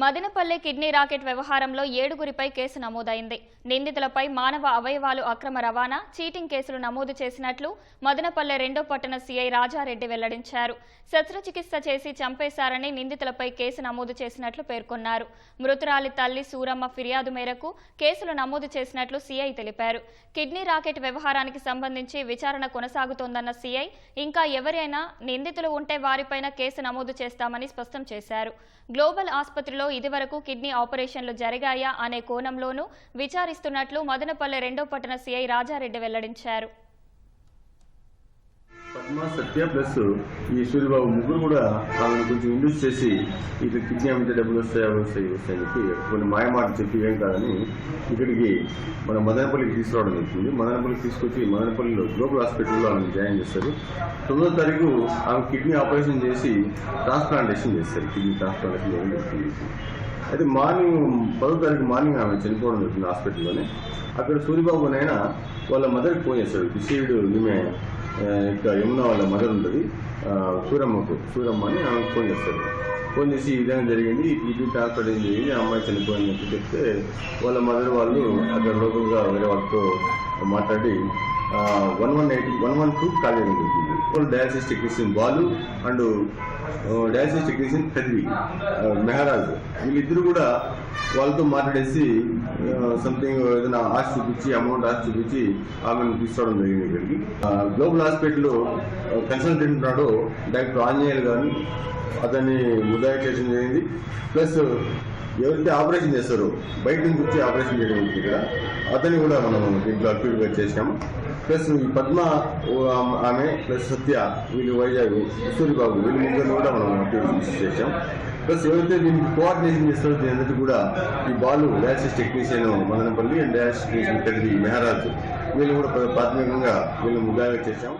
Madanapalle kidney racket వ్యవహారంలో ఏడుగురిపై case నమోదైంది. నిందితులపై మానవ అవయవాలు అక్రమ రవాణా చీటింగ్ కేసులు నమోదు చేసినట్లు మదనపల్లె రెండో పట్టణ సీఐ రాజారెడ్డి వెల్లడించారు. శస్త్రచికిత్స చేసి చంపేశారని నిందితులపై కేసు నమోదు చేసినట్లు పేర్కొన్నారు. మృతురాలి తల్లి సూరమ్మ ఫిర్యాదు మేరకు కేసులు నమోదు చేసినట్లు సీఐ తెలిపారు. కిడ్నీ రాకెట్ వ్యవహారానికి సంబంధించి విచారణ కొనసాగుతోందన్న సీఐ ఇంకా ఎవరైనా నిందితులు ఉంటే వారిపైన కేసు నమోదు చేస్తామని స్పష్టం చేశారు. గ్లోబల్ ఆసుపత్రిలో ఇదివరకు కిడ్నీ ఆపరేషన్లు జరిగాయా అనే కోణంలోనూ విచారిస్తున్నట్లు మదనపల్లె రెండో పట్టణ సీఐ రాజారెడ్డి వెల్లడించారు. పద్మ సత్య ప్లస్ ఈ సూర్యబాబు ముగ్గురు కూడా వాళ్ళని కొంచెం ఇండ్యూస్ చేసి ఇక్కడ కిడ్నీ అమ్మితే డబ్బులు వస్తాయి అవి వస్తాయి ఇవి వస్తాయి అని చెప్పి కొన్ని మాయమాట చెప్పి ఏం కాదని ఇక్కడికి మన మదనపల్లికి తీసుకురావడం జరుగుతుంది. మదనపల్లికి తీసుకొచ్చి మదనపల్లిలో గ్లోబల్ హాస్పిటల్లో ఆమెను జాయిన్ చేస్తారు. తొమ్మిదో తారీఖు ఆమె కిడ్నీ ఆపరేషన్ చేసి ట్రాన్స్ప్లాంటేషన్ చేస్తారు. కిడ్నీ ట్రాన్స్ప్లాంటేషన్ చేయడం జరుగుతుంది. అయితే మార్నింగ్ పదో తారీఖు మార్నింగ్ ఆమె చనిపోవడం జరుగుతుంది హాస్పిటల్లోనే. అక్కడ సూర్యబాబు నైనా వాళ్ళ మదర్కి ఫోన్ చేస్తాడు. డిసీవ్డ్ ఈమె ఇక్కడ యమున వాళ్ళ మదర్ ఉంటుంది. సూరమ్మకు సూరమ్మ అని ఆమెకు ఫోన్ చేస్తారు. ఫోన్ చేసి ఈ విధంగా జరిగింది. ఇది ట్రాన్స్ఫర్ ఏం జరిగింది? అమ్మాయి చనిపోయింది అని చెప్తే వాళ్ళ మదర్ వాళ్ళు అక్కడ లోకల్గా వేరే వాళ్ళతో మాట్లాడి one one eight one one two call చేయడం జరిగింది dialysis technician Balu and dialysis technician Pedvi Mehraj వీళ్ళిద్దరు కూడా వాళ్ళతో మాట్లాడేసి uh, సంథింగ్ ఏదైనా ఆశ చూపించి అమౌంట్ ఆశ చూపించి ఆమెను తీసుకోవడం జరిగింది ఇక్కడికి. గ్లోబల్ హాస్పిటల్లో కన్సల్టెంట్ ఉన్నాడు డాక్టర్ ఆంజనేయులు గారిని అతన్ని ముద్దాయి చేయడం జరిగింది. ప్లస్ ఎవరైతే ఆపరేషన్ చేస్తారో బయట నుంచి వచ్చి ఆపరేషన్ చేయడం ఉంది ఇక్కడ. అతన్ని కూడా మనం దీంట్లో అక్టివ్గా చేసాము ప్లస్ ఈ పద్మ ఆమె- ప్లస్ సత్య వీళ్ళు వైజాగ్ సూర్యబాబు వీళ్ళు ముగ్గురు కూడా మనం అక్టివ్ చేసాం ప్లస్ ఎవరైతే దీనికి కోఆర్డినేషన్ చేస్తారో దీని కూడా ఈ Balu dialysis technician Madanapalli and dialysis technician Mehraj వీళ్ళు కూడా ప్రాథమికంగా వీళ్ళు ముద్దాగా చేశాం